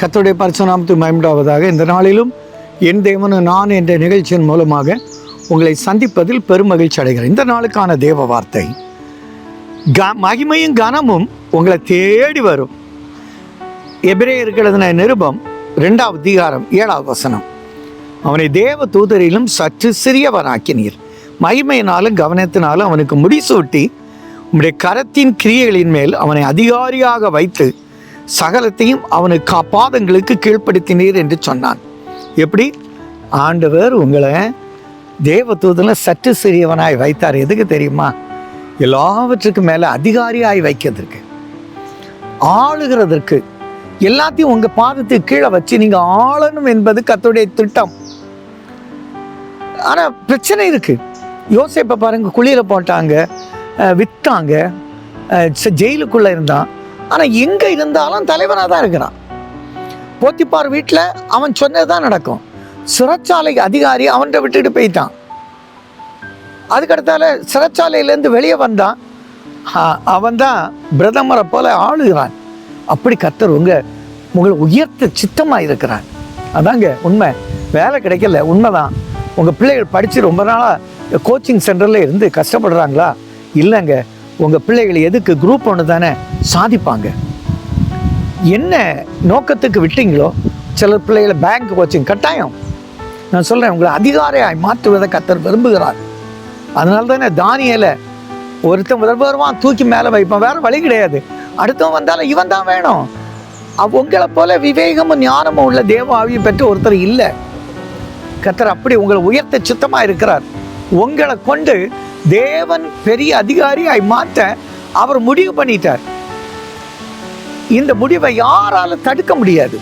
கத்துடைய பரிசுநாமத்து மயமிடாவதாக இந்த நாளிலும் என் தேவனு நான் என்ற நிகழ்ச்சியின் மூலமாக உங்களை சந்திப்பதில் பெருமகிழ்ச்சி அடைகிறேன். இந்த நாளுக்கான தேவ வார்த்தை. க மகிமையும் கனமும் உங்களை தேடி வரும். எபிரே இருக்கிறதுன நிருபம் ரெண்டாவது அதிகாரம் ஏழாவது வசனம். அவனை தேவ தூதரிலும் சற்று சிறியவனாக்கினீர். மகிமையினாலும் கவனத்தினாலும் அவனுக்கு முடிசூட்டி உம்முடைய கரத்தின் கிரியைகளின் மேல் அவனை அதிகாரியாக வைத்து சகலத்தையும் அவனுக்கு கா- பாதங்களுக்கு கீழ்ப்படுத்தினீர் என்று சொன்னான். எப்படி? ஆண்டவர் உங்களை தேவதூதனில் சற்று சிறியவனாய் வைத்தார். எதுக்கு தெரியுமா? எல்லாவற்றுக்கும் மேலே அதிகாரியாய் வைக்கிறதுக்கு. ஆளுகிறதற்கு. எல்லாத்தையும் உங்கள் பாதத்துக்கு கீழே வச்சு நீங்கள் ஆளணும் என்பது கத்துடைய திட்டம். ஆனால் பிரச்சனை இருக்குது யோசிப்பை பாருங்க குளியில் போட்டாங்க விற்றாங்க ஜெயிலுக்குள்ளே இருந்தான். ஆனால் எங்கே இருந்தாலும் தலைவனாக தான் இருக்கிறான். போத்திப்பார் வீட்டில் அவன் சொன்னதுதான் நடக்கும். சிறைச்சாலை அதிகாரி அவன்கிட்ட விட்டுட்டு போயிட்டான். அதுக்கடுத்தால சிறைச்சாலையிலேருந்து வெளியே வந்தான். அவன் தான் பிரதமரை போல ஆளுகிறான். அப்படி கத்தர் உங்க உங்களை உயர்த்த சித்தமாக இருக்கிறான் அதாங்க உண்மை. வேலை கிடைக்கல. உண்மைதான். உங்கள் பிள்ளைகள் படித்து ரொம்ப நாளாக கோச்சிங் சென்டரில் இருந்து கஷ்டப்படுறாங்களா? இல்லைங்க. உங்கள் பிள்ளைகள் எதுக்கு குரூப் ஒன்று தானே சாதிப்பாங்க? என்ன நோக்கத்துக்கு விட்டீங்களோ சில பிள்ளைகளை பேங்க் கோச்சிங் கட்டாயம். நான் சொல்கிறேன் உங்களை அதிகாரியாய் மாற்றுவதை கத்தர் விரும்புகிறார். அதனால தானே தானியலை ஒருத்தன் முதல் வருவான் தூக்கி மேலே வைப்பான் வேற வழி கிடையாது. அடுத்தவன் வந்தாலும் இவன் தான் வேணும். அவ் உங்களை போல விவேகமும் ஞானமும் உள்ள தேவ ஆவியை பெற்று ஒருத்தர் இல்லை. கத்தர் அப்படி உங்களை உயர்த்த சுத்தமாக இருக்கிறார். உங்களை கொண்டு தேவன் பெரிய அதிகாரியாய் மாற்ற அவர் முடிவு பண்ணிட்டார். இந்த முடிவை யாரால தடுக்க முடியாது.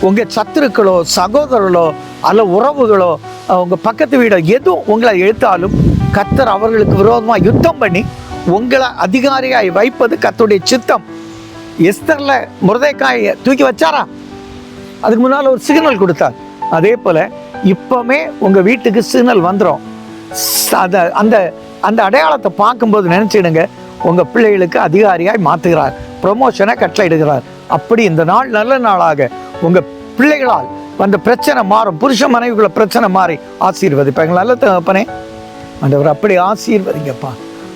உங்க சத்துருக்களோ சகோதரர்களோ அல்ல உறவுகளோ உங்க பக்கத்து வீடோ எதுவும் உங்களை எழுத்தாலும் கத்தர் அவர்களுக்கு விரோதமா யுத்தம் பண்ணி உங்களை அதிகாரியாய் வைப்பது கத்தருடைய சித்தம். எஸ்தர்ல முருதைக்காயை தூக்கி வச்சாரா? அதுக்கு முன்னால் ஒரு சிக்னல் கொடுத்தார். அதே போல இப்பவுமே உங்க வீட்டுக்கு சிக்னல் வந்துடும் அந்த அந்த அந்த அடையாளத்தை பார்க்கும்போது நினச்சிடுங்க. உங்கள் பிள்ளைகளுக்கு அதிகாரியாய் மாற்றுகிறார் ப்ரொமோஷனை கட்டளையிடுகிறார். அப்படி இந்த நாள் நல்ல நாளாக உங்கள் பிள்ளைகளால் வந்த பிரச்சனை மாறும். புருஷ மனைவிக்குள்ள பிரச்சனை மாறி ஆசீர்வதிப்பாங்க நல்ல தகப்பனே. ஆண்டவர் அப்படி ஆசீர்வதிங்கப்பா.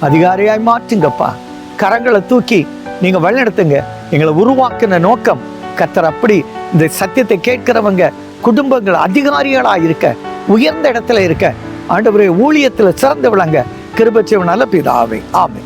அதிகாரியாய் மாற்றுங்கப்பா. கரங்களை தூக்கி நீங்கள் வழிநடத்துங்க. எங்களை உருவாக்குன நோக்கம் கத்தர் அப்படி இந்த சத்தியத்தை கேட்கிறவங்க குடும்பங்கள் அதிகாரிகளாக இருக்க உயர்ந்த இடத்துல இருக்க ஆண்டவரே ஊழியத்துல சிறந்து விளங்க கிருபச்சேவனால பிதாவே. ஆமை